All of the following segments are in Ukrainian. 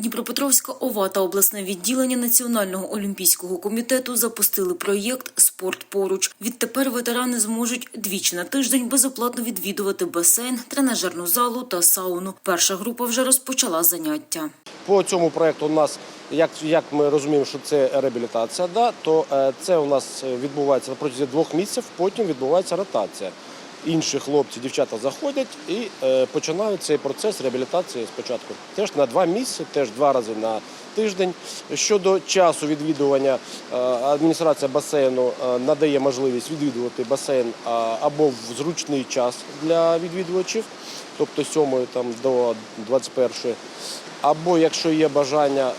Дніпропетровська ОВА та обласне відділення Національного олімпійського комітету запустили проєкт Спорт поруч. Відтепер ветерани зможуть двічі на тиждень безоплатно відвідувати басейн, тренажерну залу та сауну. Перша група вже розпочала заняття. По цьому проекту у нас, як, як ми розуміємо, що це реабілітація, да, то е, це у нас відбувається на протязі двох місяців, потім відбувається ротація. Інші хлопці, дівчата заходять і е, починають цей процес реабілітації спочатку. Теж на два місяці, теж два рази на тиждень. Щодо часу відвідування, е, адміністрація басейну е, надає можливість відвідувати басейн або в зручний час для відвідувачів, тобто 7 там, до 21 або якщо є бажання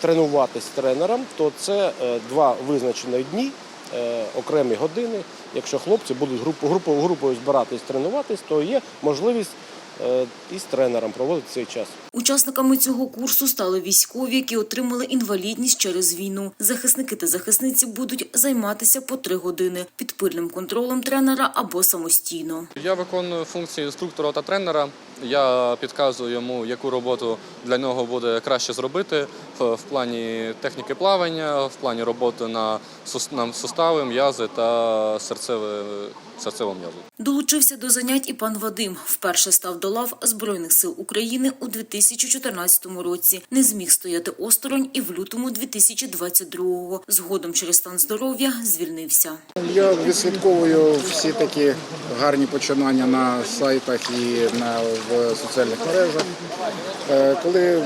тренуватись тренером, то це два визначені дні, окремі години. Якщо хлопці будуть групу, групу, групою збиратись тренуватись, то є можливість е, із тренером проводити цей час. Учасниками цього курсу стали військові, які отримали інвалідність через війну. Захисники та захисниці будуть займатися по три години під пильним контролем тренера або самостійно. Я виконую функції інструктора та тренера. Я підказую йому, яку роботу для нього буде краще зробити в, в плані техніки плавання, в плані роботи на, сус- на сустави, м'язи та серцеве, серцеву м'язу. Долучився до занять і пан Вадим. Вперше став до лав Збройних сил України у 2014 році. Не зміг стояти осторонь і в лютому 2022-го. Згодом через стан здоров'я звільнився. Я відслідковую всі такі гарні починання на сайтах і на в соціальних мережах. Е, Коли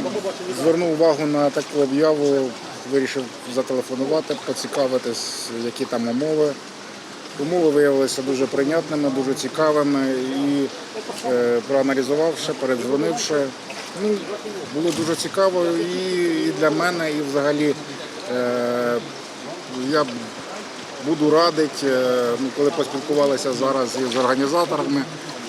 звернув увагу на таку об'яву, вирішив зателефонувати, поцікавитись, які там умови. Умови виявилися дуже прийнятними, дуже цікавими і е, проаналізувавши, передзвонивши. Ну, було дуже цікаво і, і для мене, і взагалі е, я буду радити, е, ну, коли поспілкувалися зараз із організаторами,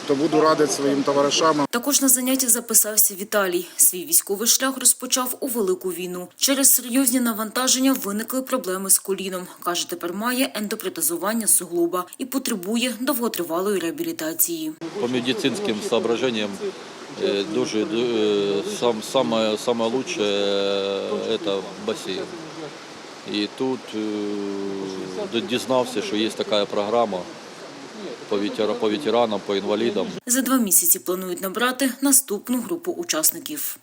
то буду радити своїм товаришам Також на заняття записався Віталій. Свій військовий шлях розпочав у велику війну. Через серйозні навантаження виникли проблеми з коліном. каже, тепер має ендопротезування суглоба і потребує довготривалої реабілітації. по медицинским соображениям э, дуже э, сам, самое, самое лучшее э, это бассейн. І тут э, дізнався, що є така програма по ветеранам, по інвалідам. За два місяці планують набрати наступну групу учасників.